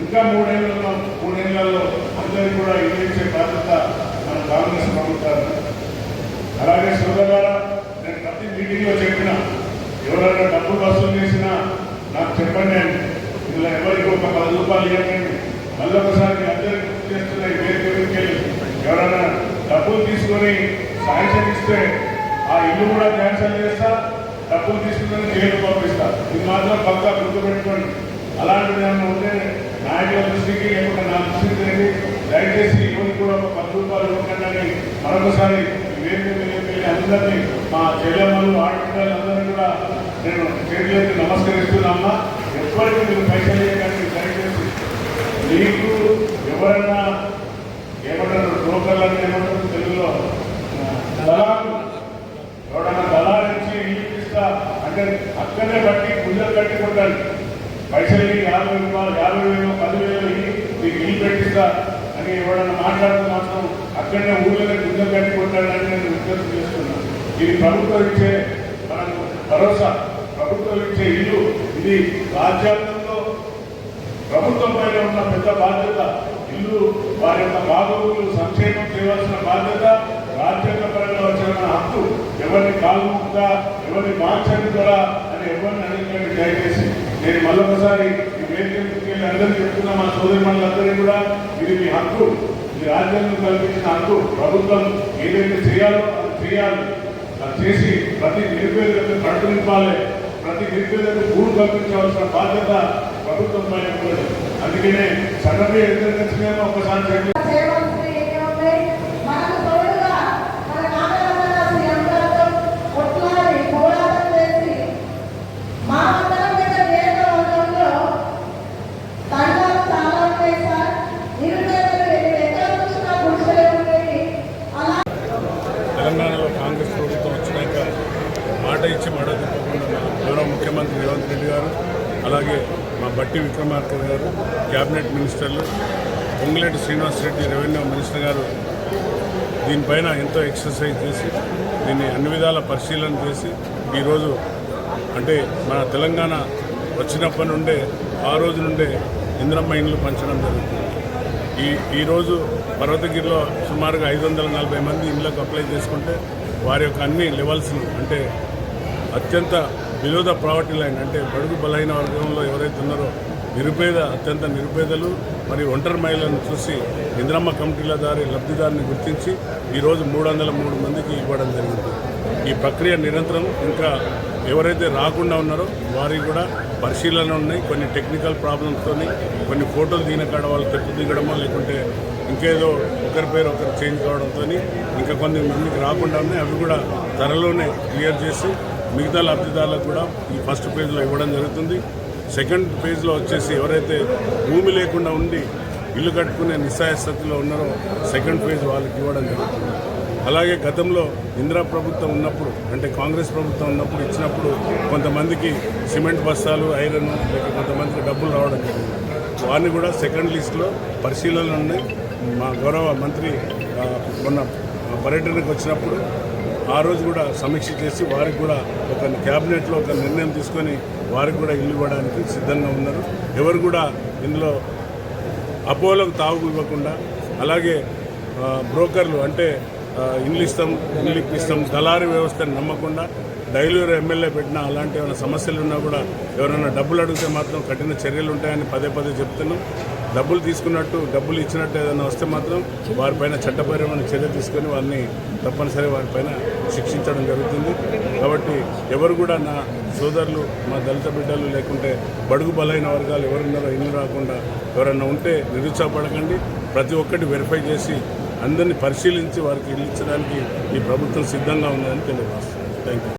ఇంకా మూడేళ్ళలో మూడేళ్ళలో అందరికీ కూడా ఇల్లు ఇచ్చే బాధ్యత మన కాంగ్రెస్ ప్రభుత్వాన్ని అలాగే సోదరులారా నేను ప్రతి మీటింగ్లో చెప్పిన ఎవరైనా డబ్బులు వసూలు చేసినా నాకు చెప్పండి అని. ఇందులో ఎవరికి ఒక పది రూపాయలు ఇవ్వకండి. మళ్ళీ ఒకసారి అందరికీ గుర్తు చేస్తున్న వేరు వెళ్ళి ఎవరైనా డబ్బులు తీసుకొని శాంక్షన్ ఇస్తే ఆ ఇల్లు కూడా క్యాన్సిల్ చేస్తా డబ్బులు తీసుకుని జైలు పంపిస్తా. ఇది మాత్రం పక్కా గుర్తుపెట్టుకోండి. అలాంటిది ఏమైనా ఉంటే నాయకుల దృష్టికి లేకుండా నా దృష్టికి రండి దయచేసి ఇవన్నీ కూడా ఒక పది రూపాయలు ఇవ్వకండి మరొకసారి అందరినీ మా చెల్లెమ్మలు ఆడపిల్లలు అందరినీ కూడా నేను చేతులెత్తి నమస్కరిస్తున్నామ్మా ఎప్పటికీ మీరు పైసలు ఇవ్వకండి దయచేసి. మీకు ఎవరైనా ఏమంటారు బ్రోకర్లు అని ఏమంటారు తెలుగులో? దళాలు. ఎవడన్నా దళాలు ఇచ్చి ఇల్లు ఇస్తా అంటే అక్కడే బట్టి గుండెలు కట్టి కొట్టాలి. పైసలకి యాభై రూపాయలు యాభై వేలు పదివేలు ఇల్లు మీకు ఇల్లు పెట్టిందా అని ఎవడన్నా మాట్లాడుతూ మాత్రం అక్కడనే ఊళ్ళో గుండె కట్టి కొట్టాలని నేను విజ్ఞప్తి చేస్తున్నాను. ఇది ప్రభుత్వం ఇచ్చే మనకు భరోసా. ప్రభుత్వం ఇచ్చే ఇల్లు ఇది రాజ్యాంగంలో ప్రభుత్వం పైన ఉన్న పెద్ద బాధ్యత. ఇల్లు వారి యొక్క బాగోగులు సంక్షేమం చేయవలసిన బాధ్యత రాజ్యాంగ పరంగా వచ్చిన హక్కు ఎవరిని కాలుముక్తా ఎవరిని మార్చండి కూడా అని ఎవరిని అడిగినట్టు దయచేసి నేను మళ్ళొకసారి ఈ అందరికీ చెప్తున్నా మా సోదరి కూడా ఇది మీ హక్కు ఇది రాజ్యాంగం కల్పించిన హక్కు. ప్రభుత్వం ఏదైతే చేయాలో అది చేయాలి. అది చేసి ప్రతి నిరుపేదలకు కడుపు నింపాలి. ప్రతి నిరుపేదలకు గూడు కల్పించవలసిన బాధ్యత ప్రభుత్వం పైన ఉన్నది. అందుకనే సగమే ఎంత వచ్చినామో ఒకసారి చెప్పి గారు అలాగే మా బట్టి విక్రమార్క గారు క్యాబినెట్ మినిస్టర్లు పొంగులేటి శ్రీనివాస్ రెడ్డి రెవెన్యూ మినిస్టర్ గారు దీనిపైన ఎంతో ఎక్సర్సైజ్ చేసి దీన్ని అన్ని విధాల పరిశీలన చేసి ఈరోజు అంటే మన తెలంగాణ వచ్చినప్పటి నుండే ఆ రోజు నుండే ఇంద్రమ్మ ఇండ్లు పంచడం జరుగుతుంది. ఈ ఈరోజు పర్వతగిరిలో సుమారుగా ఐదు వందల నలభై మంది ఇండ్లకు అప్లై చేసుకుంటే వారి యొక్క అన్ని లెవెల్స్ను అంటే అత్యంత బిలో ద ప్రావర్టీ లైన్ అంటే బడుగు బలహీన వర్గంలో ఎవరైతే ఉన్నారో నిరుపేద అత్యంత నిరుపేదలు మరియు ఒంటరి మహిళలను చూసి ఇంద్రమ్మ కమిటీల దారి లబ్ధిదారుని గుర్తించి ఈరోజు మూడు వందల మూడు మందికి ఇవ్వడం జరిగింది. ఈ ప్రక్రియ నిరంతరం ఇంకా ఎవరైతే రాకుండా ఉన్నారో వారికి కూడా పరిశీలన ఉన్నాయి. కొన్ని టెక్నికల్ ప్రాబ్లమ్స్తో కొన్ని ఫోటోలు దిగిన కాడ వాళ్ళు తప్పు దిగడమో లేకుంటే ఇంకేదో ఒకరి పేరు ఒకరు చేంజ్ కావడంతో ఇంకా కొన్ని మందికి రాకుండా ఉన్నాయి. అవి కూడా త్వరలోనే క్లియర్ చేసి మిగతా లబ్ధిదారులకు కూడా ఈ ఫస్ట్ ఫేజ్లో ఇవ్వడం జరుగుతుంది. సెకండ్ పేజ్లో వచ్చేసి ఎవరైతే భూమి లేకుండా ఉండి ఇల్లు కట్టుకునే నిస్సాయ స్థితిలో ఉన్నారో సెకండ్ పేజ్ వాళ్ళకి ఇవ్వడం జరుగుతుంది. అలాగే గతంలో ఇందిరా ప్రభుత్వం ఉన్నప్పుడు అంటే కాంగ్రెస్ ప్రభుత్వం ఉన్నప్పుడు ఇచ్చినప్పుడు కొంతమందికి సిమెంట్ బస్తాలు ఐరన్ లేక కొంతమందికి డబ్బులు రావడం జరిగింది. వారిని కూడా సెకండ్ లిస్ట్లో పరిశీలనలు ఉన్నాయి మా గౌరవ మంత్రి ఆ, మొన్న పర్యటనకు వచ్చినప్పుడు ఆ రోజు కూడా సమీక్ష చేసి వారికి కూడా ఒక క్యాబినెట్లో ఒక నిర్ణయం తీసుకొని వారికి కూడా ఇల్లు ఇవ్వడానికి సిద్ధంగా ఉన్నారు. ఎవరు కూడా ఇందులో అపోలకు తావు ఇవ్వకుండా అలాగే బ్రోకర్లు అంటే ఇల్లు ఇస్తాం ఇల్లు ఇప్పిస్తాం దళారీ వ్యవస్థను నమ్మకుండా డైలూరు ఎమ్మెల్యే పెట్టిన అలాంటి ఏమైనా సమస్యలు ఉన్నా కూడా ఎవరైనా డబ్బులు అడిగితే మాత్రం కఠిన చర్యలు ఉంటాయని పదే పదే చెప్తున్నాం. డబ్బులు తీసుకున్నట్టు డబ్బులు ఇచ్చినట్టు ఏదైనా వస్తే మాత్రం వారిపైన చట్టపరమైన చర్య తీసుకొని వారిని తప్పనిసరి వారిపైన శిక్షించడం జరుగుతుంది. కాబట్టి ఎవరు కూడా నా సోదరులు మా దళిత బిడ్డలు లేకుంటే బడుగు బలైన వర్గాలు ఎవరున్నారో ఇల్లు రాకుండా ఎవరన్నా ఉంటే నిరుత్సాహపడకండి. ప్రతి ఒక్కటి వెరిఫై చేసి అందరినీ పరిశీలించి వారికి ఇల్లు ఇచ్చడానికి ఈ ప్రభుత్వం సిద్ధంగా ఉందని తెలియజేస్తుంది థ్యాంక్ యూ